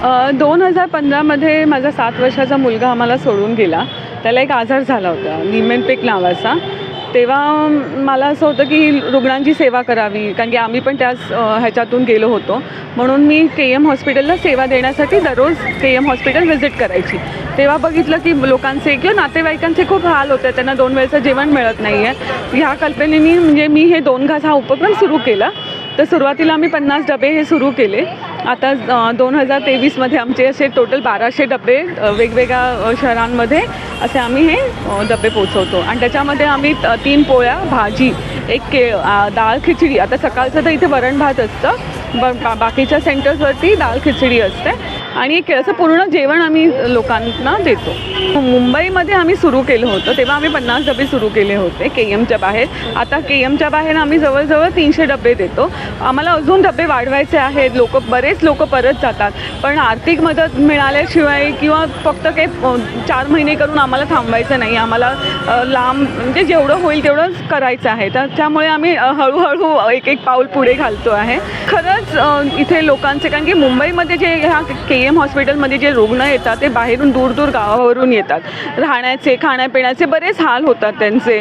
दोन हजार पंधरामध्ये माझा सात वर्षाचा मुलगा आम्हाला सोडून गेला. त्याला एक आजार झाला होता निमेनपिक नावाचा. तेव्हा मला असं होतं की रुग्णांची सेवा करावी कारण की आम्ही पण त्याच ह्याच्यातून गेलो होतो. म्हणून मी के एम हॉस्पिटलला सेवा देण्यासाठी दररोज के एम हॉस्पिटल व्हिजिट करायची. तेव्हा बघितलं की लोकांचे किंवा नातेवाईकांचे खूप हाल होते. त्यांना दोन वेळचं जेवण मिळत नाही आहे ह्या कल्पनेने म्हणजे मी हे दोन घास हा उपक्रम सुरू केला. तर सुरुवातीला आम्ही पन्नास डबे हे सुरू केले. आता दोन हजार तेवीसमध्ये आमचे असे टोटल बाराशे डबे वेगवेगळ्या शहरांमध्ये असे आम्ही हे डबे पोचवतो आणि त्याच्यामध्ये आम्ही त- तीन पोळ्या भाजी एक के आ, डाळ खिचडी. आता सकाळचं तर इथे वरण भात असतं ब बा- बाकीच्या सेंटर्सवरती डाळ खिचडी असते. आणि एक असं पूर्ण जेवण आम्ही लोकांना देतो. मुंबईमध्ये आम्ही सुरू केलं होतं तेव्हा आम्ही पन्नास डबे सुरू केले होते के एमच्या बाहेर. आता के एमच्या बाहेर आम्ही जवळजवळ तीनशे डबे देतो. आम्हाला अजून डबे वाढवायचे आहेत लोक बरेच लोक परत जातात. पण आर्थिक मदत मिळाल्याशिवाय किंवा फक्त काही चार महिने करून आम्हाला थांबायचं नाही. आम्हाला लांब म्हणजे जेवढं होईल तेवढं करायचं आहे. तर त्यामुळे आम्ही हळूहळू एक एक पाऊल पुढे घालतो आहे. खरंच इथे लोकांचे कारण की मुंबईमध्ये जे ह्या के एम हॉस्पिटलमध्ये जे रुग्ण येतात ते बाहेरून दूर दूर गावावरून येतात. राहण्याचे खाण्यापिण्याचे बरेच हाल होतात त्यांचे.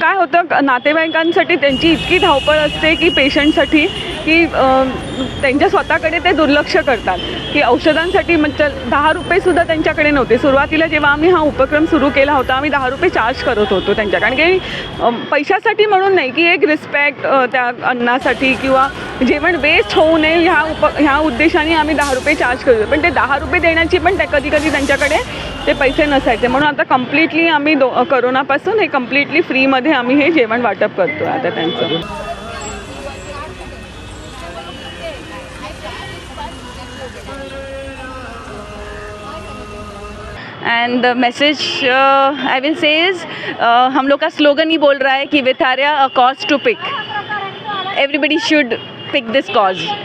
काय होतं नातेवाईकांसाठी त्यांची इतकी धावपळ असते की पेशंटसाठी की त्यांच्या स्वतःकडे ते दुर्लक्ष करतात. की औषधांसाठी म्हणजे दहा रुपयेसुद्धा त्यांच्याकडे नव्हते. सुरुवातीला जेव्हा आम्ही हा उपक्रम सुरू केला होता आम्ही दहा रुपये चार्ज करत होतो त्यांच्या. कारण की पैशासाठी म्हणून नाही की एक रिस्पेक्ट त्या अन्नासाठी किंवा जेवण वेस्ट होऊ नये ह्या उप ह्या उद्देशाने आम्ही दहा रुपये चार्ज करतो पण ते दहा रुपये देण्याची पण त्या कधी कधी त्यांच्याकडे ते पैसे नसायचे. म्हणून आता कम्प्लिटली आम्ही दो करोनापासून हे कम्प्लिटली फ्रीमध्ये आम्ही हे जेवण वाटप करतो आता त्यांचं. And the message I will say is हम लोग का स्लोगन ही बोल रहा है कि are a cause to pick everybody should pick this cause.